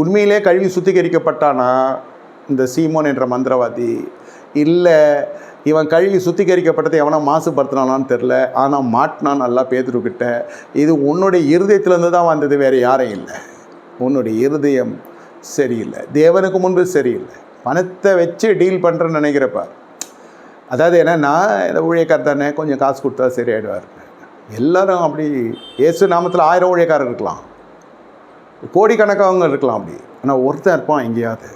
உண்மையிலே கழுவி சுத்திகரிக்கப்பட்டானா? இந்த சீமோன் என்ற மந்திரவாதி. இல்லை இவன் கழுவி சுத்திகரிக்கப்பட்டதை எவனா மாசுபடுத்தினானான்னு தெரில ஆனால் மாட்டினான் நல்லா பேதுருக்கிட்ட இது உன்னுடைய இருதயத்திலேருந்து தான் வந்தது வேறு யாரும் இல்லை. உன்னுடைய இருதயம் சரியில்லை. தேவனுக்கு முன்பு சரியில்லை. பணத்தை வச்சு டீல் பண்ணுறேன்னு நினைக்கிறப்ப. அதாவது என்னென்னா இந்த ஊழியக்கார் தானே கொஞ்சம் காசு கொடுத்தா சரியாயிடுவார் எல்லாரும் அப்படி இயேசு நாமத்தில் ஆயிரம் ஊழியக்காரர் இருக்கலாம். கோடிக்கணக்காகவங்க இருக்கலாம் அப்படி. ஆனால் ஒருத்தன் இருப்பான் எங்கேயாவது.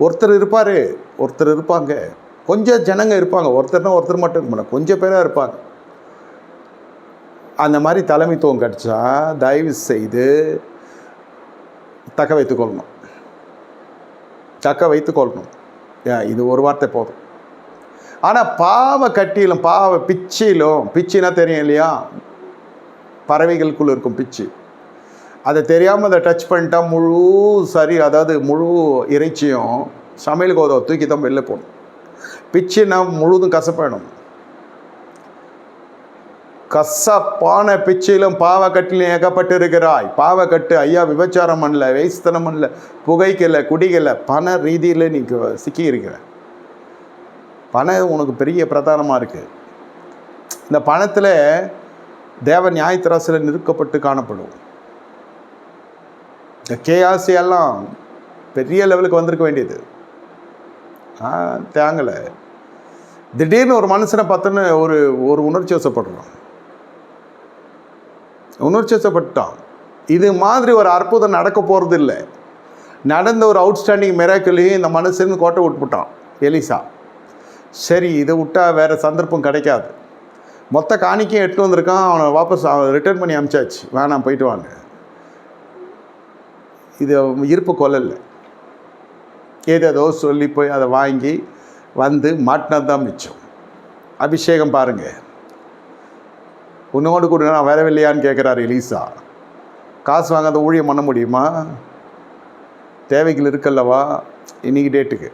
ஒருத்தர் இருப்பார் ஒருத்தர் இருப்பாங்க. கொஞ்சம் ஜனங்க இருப்பாங்க. ஒருத்தர்னா ஒருத்தர் மட்டும் இருக்க மாட்டாங்க. கொஞ்சம் பேராக இருப்பாங்க. அந்த மாதிரி தலைமைத்துவம் கிடச்சா தயவு செய்து தக்க வைத்துக்கொள்ளணும் தக்க வைத்துக்கொள்ளணும் ஏன், இது ஒரு வார்த்தை போதும். ஆனால் பாவ கட்டியிலும் பாவ பிச்சிலும் பிச்சினா தெரியும் இல்லையா? பறவைகளுக்குள் இருக்கும் பிச்சு. அதை தெரியாமல் அதை டச் பண்ணிட்டா முழு சரி அதாவது முழு இறைச்சியும் சமையலுக்கு உதவ தூக்கி தான் வெளில போகணும் பிச்சுனா முழுதும் கசப்பாயிடும் கசப்பான பிச்சிலும் பாவக்கட்டிலும் ஏகப்பட்டு இருக்கிறாய் பாவக்கட்டு ஐயா விபச்சாரம் பண்ணல வேஸ்தனம் பண்ணல புகைக்கல குடிக்கல பண ரீதியில் நீ சிக்கி இருக்கிற. பணம் உனக்கு பெரிய பிரதானமாக இருக்குது இந்த பணத்தில் தேவ நியாயத்தராசில் நிறுக்கப்பட்டு காணப்படும். கேஆர்சி எல்லாம் பெரிய லெவலுக்கு வந்திருக்க வேண்டியது. தேங்கலை. திடீர்னு ஒரு மனுஷனை பார்த்தோன்னு ஒரு ஒரு உணர்ச்சி வசப்படுறான். உணர்ச்சி வசப்பட்டான். இது மாதிரி ஒரு அற்புதம் நடக்க போகிறது இல்லை. நடந்த ஒரு அவுட்ஸ்டாண்டிங் மிராக்கிளையும் இந்த மனுஷன் கோட்டை விட்டுவிட்டான் எலிசா. சரி இதை விட்டா வேறு சந்தர்ப்பம் கிடைக்காது. மொத்த காணிக்கையும் எட்டு வந்திருக்கான். அவனை வாபஸ் அவன் ரிட்டர்ன் பண்ணி அமிச்சாச்சு. வேணாம் போயிட்டு வாங்க இது இருப்பு கொள்ளல ஏதேதோ சொல்லி போய் அதை வாங்கி வந்து மாட்டினது தான் மிச்சம். அபிஷேகம் பாருங்கள் உன்னோடு கூட நான் வரவில்லையான்னு கேட்குறாரு எலிசா. காசு வாங்காத ஊழியம் பண்ண முடியுமா? தேவைகள் இருக்கல்லவா? இன்னைக்கு டேட்டுக்கு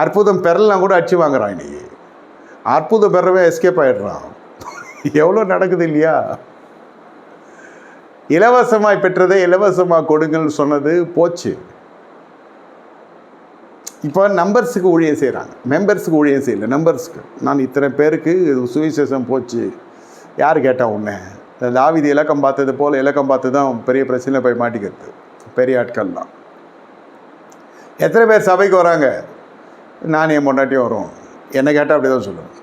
அற்புதம் பெறலாம் கூட அடிச்சு வாங்குறான் இன்னைக்கு. அற்புதம் பெறவே எஸ்கேப் ஆகிடுறான் எவ்வளோ நடக்குது இல்லையா? இலவசமாய் பெற்றதை இலவசமாக கொடுங்கன்னு சொன்னது போச்சு. இப்போ நம்பர்ஸுக்கு ஊழியம் செய்கிறாங்க மெம்பர்ஸுக்கு ஊழியம் செய்யல. நம்பர்ஸுக்கு நான் இத்தனை பேருக்கு இது சுவிசேஷம் போச்சு. யார் கேட்டால் உன்னை? இந்த தாவிதி இலக்கம் பார்த்தது போல் இலக்கம் பார்த்து தான் பெரிய பிரச்சனை போய் மாட்டிக்கிறது. பெரிய ஆட்கள்லாம். எத்தனை பேர் சபைக்கு வராங்க? நான் என் பொண்டாட்டியும் வரும். என்னை கேட்டால் அப்படி தான் சொல்லுவேன்.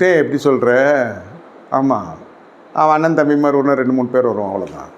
டே எப்படி சொல்கிற ஆமாம் அவன் அண்ணன் தம்பி மாதிரி ஒன்று ரெண்டு மூணு பேர் வரும் அவ்வளோதான்